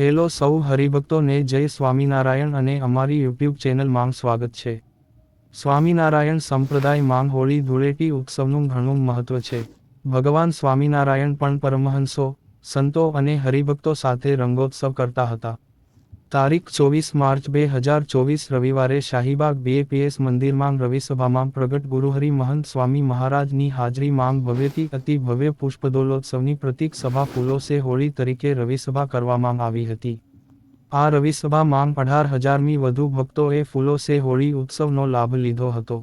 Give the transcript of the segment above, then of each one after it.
Hello સૌ હરિભક્તોને જય સ્વામિનારાયણ અને અમારી યુટ્યુબ ચેનલ માંગ સ્વાગત છે. સ્વામિનારાયણ સંપ્રદાય માંગ હોળી ધૂળેટી ઉત્સવનું ઘણું મહત્વ છે. ભગવાન સ્વામિનારાયણ પણ પરમહંસો, સંતો અને હરિભક્તો સાથે રંગોત્સવ કરતા હતા. તારીખ ચોવીસ માર્ચ બે હજાર ચોવીસ રવિવારે શાહીબાગ બીએપીએસ મંદિરમાં રવિસભામાં પ્રગટ ગુરુહરિ મહંત સ્વામી મહારાજની હાજરી માંગ ભવ્યથી અતિ ભવ્ય પુષ્પદોલોત્સવની પ્રતિક સભા ફૂલો સે હોળી તરીકે રવિસભા કરવામાં આવી હતી. આ રવિસભા માંગ અઢાર હજારમી વધુ ભક્તોએ ફૂલો સે હોળી ઉત્સવનો લાભ લીધો હતો.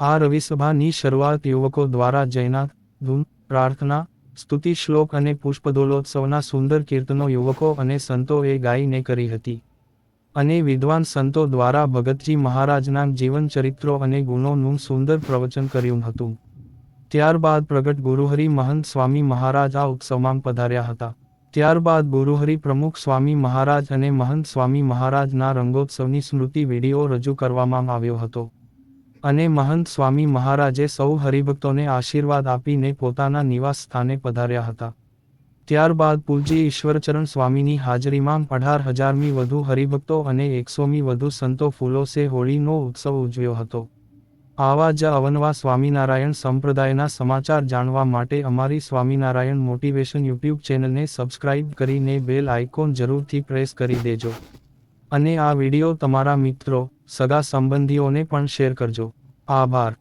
આ રવિસભાની શરૂઆત યુવકો દ્વારા જયનાથ ધૂન, પ્રાર્થના સ્તુતિ શ્લોક અને પુષ્પદોલોત્સવના સુંદર કીર્તનો યુવકો અને સંતોએ ગાઈને કરી હતી. અને વિદ્વાન સંતો દ્વારા ભગતજી મહારાજના જીવન ચરિત્રો અને ગુણોનું સુંદર પ્રવચન કર્યું હતું. ત્યારબાદ પ્રગટ ગુરુહરિ મહંત સ્વામી મહારાજ આ ઉત્સવમાં પધાર્યા હતા. ત્યારબાદ ગુરુહરિ પ્રમુખ સ્વામી મહારાજ અને મહંત સ્વામી મહારાજના રંગોત્સવની સ્મૃતિ વીડિયો રજૂ કરવામાં આવ્યો હતો. અને મહંત સ્વામી મહારાજે સૌ હરિભક્તોને આશીર્વાદ આપીને પોતાના નિવાસ સ્થાને પધાર્યા હતા. ત્યારબાદ પૂજ્ય ઈશ્વરચરણ સ્વામીની હાજરીમાં અઢાર હજારમી વધુ હરિભક્તો અને એકસોમી વધુ સંતો ફૂલો સે હોળીનો ઉત્સવ ઉજવ્યો હતો. આવા જ અવનવા સ્વામિનારાયણ સંપ્રદાયના સમાચાર જાણવા માટે અમારી સ્વામિનારાયણ મોટિવેશન યુટ્યુબ ચેનલને સબસ્ક્રાઇબ કરીને બેલ આઇકોન જરૂરથી પ્રેસ કરી દેજો. અને આ વિડિયો તમારા મિત્રો સગા સંબંધીઓને પણ શેર કરજો. આભાર.